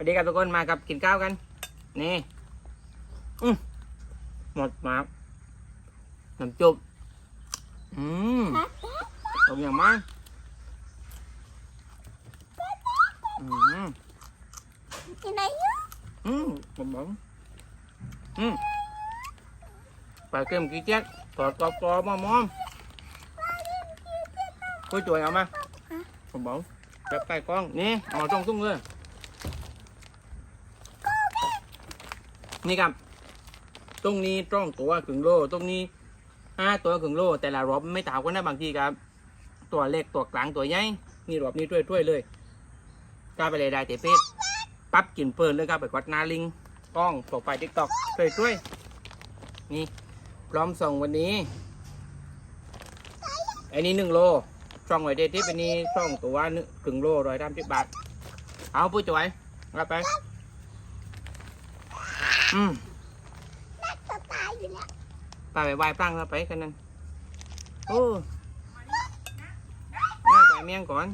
วัสดีครับทุกคนมากับกินข้าวกัน นี่อืมหมดมากน้ำจุบอืมตรงอย่างมากอืมที่ไหนอยู่อืมผมบอกอืมปลาเค็มกี่เจ๊กตอดกรอบกรอบมอมอมคุยจ่วยเอามาผมบอกแบบใกล้กล้องนี่เอามาตรงตุ้งเลย นี่ครับ ตรงนี้ตรงตัวครึ่งโล ตรงนี้ห้าตัวครึ่งโล แต่ละรอบไม่ต่างกันนะบางทีครับ ตัวเล็กตัวกลางตัวใหญ่นี่รอบนี้ถ้วยๆเลยกล้าไปเลยได้เตะเป็ดปั๊บกินเพลินเลยครับไปกดนาลิงกล้องโปรไฟล์ทิกตอกช่วยๆนี่พร้อมส่งวันนี้อันนี้หนึ่งโลช่องไว้เดทิปอันนี้ช่องตัวหนึ่งครึ่งโลร้อยสามสิบบาท เอาปุ้จ่วยรับไป อืมจะตายอยู่แล้วไปไปไหว้พระแล้วไปกันนั่นโอ้หน้าไปเมียงก่อน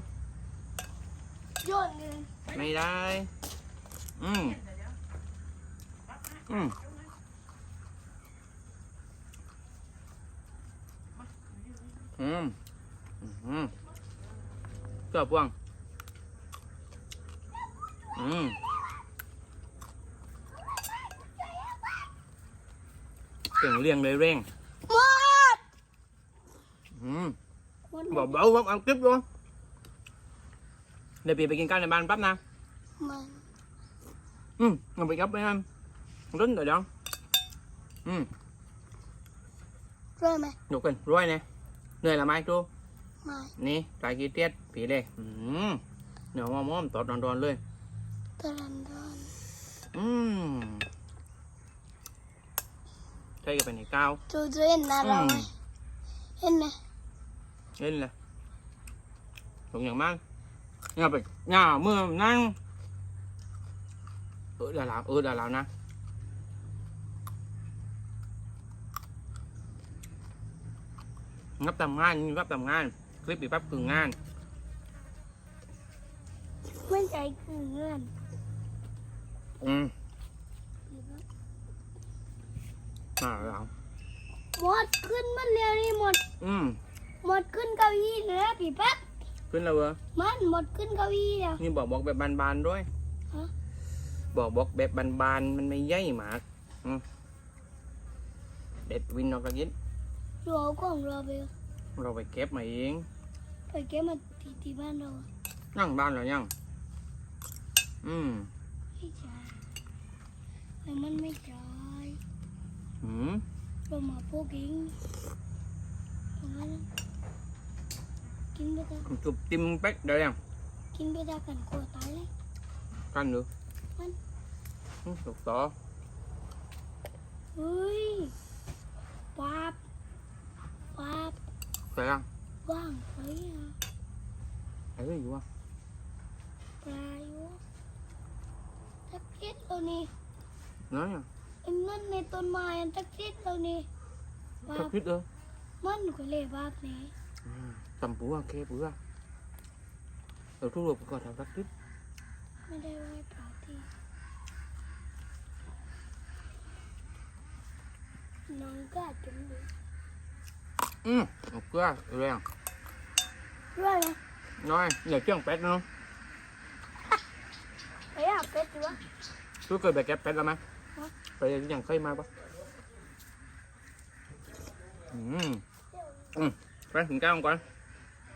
โยนเลยไม่ได้ อืมอืมอืมอืมเจ้าพวงอืม เก่งเรียงเลยเร่งหมดอืมหมดบอกเบาครับเอาคลิปด้วยเดี๋ยวพี่ไปกินข้าวในบ้านแป๊บนะมันอืมงั้นไปกับไป em Rinh rồi đó Ừ, ช่วยไหม nhục kìa, rồi nè Này là mai chú ไม่ Nè, trái kia tiết, phí đây Ừ Nếu mà móm tốt đòn đòn luôn ตะลันดอน Ừ Đây cái phần này cao จูจูเห็นหน้าเราไหมเห็นไหม Lên là Đúng nhận mang Nhà phải, nhà mưa năng Ừ là làm, ừ là làm nè ngắp tầm ngan ngắp tầm ngan clip bị bắt cường ngan ไม่ใจคือเงื่อ น ừ à rồi หมดขึ้นมันเร็วนี่หมด ừ หมดขึ้นเก้าอี้แล้วพี่แป๊บขึ้นแล้วเหรอมันหมดขึ้นเก้าอี้แล้ว นี่บอกบอกแบบบานๆด้วยฮะ บอกบอกแบบบานๆมันไม่ใหญ่มากอืมเด็ดวินออกกระยินเราเอาของเราไปเราไปเก็บมาเอง ไปเก็บมาที่ที่บ้านเรานั่งบ้านเหรอยัง อืม ไม่ใช่ไอ้มันไม่ใช่ อืมเรามาพวกเองเอางั้นนะกินไปเถอะ chụp tim bách đây em กินไปได้กันกลัว ตายเลย canh được Canh. Ừ, Lục to เฮ้ยป๊าบป๊าบ phải không ว่างไปอะ thấy cái gì không ปลาอยู่ตะเกียบเรานี่ nói nha ไอ้มันในต้นไม้อันตะเกียบเรานี่ป๊า thấp บ hết ơ มันก็เลยป๊าบนี่ tầm búa kê búa rồi thu được còn thằng thấp hết ไม่ได้ไว้ปลาที่น้องก็จุ่มดู ừ một cái rồi em ด้วยนะ rồi giờ chứ pet nữa ไปอา ไปยัางเคยมาปะอืม อืมไปถึงเก้าวก่อน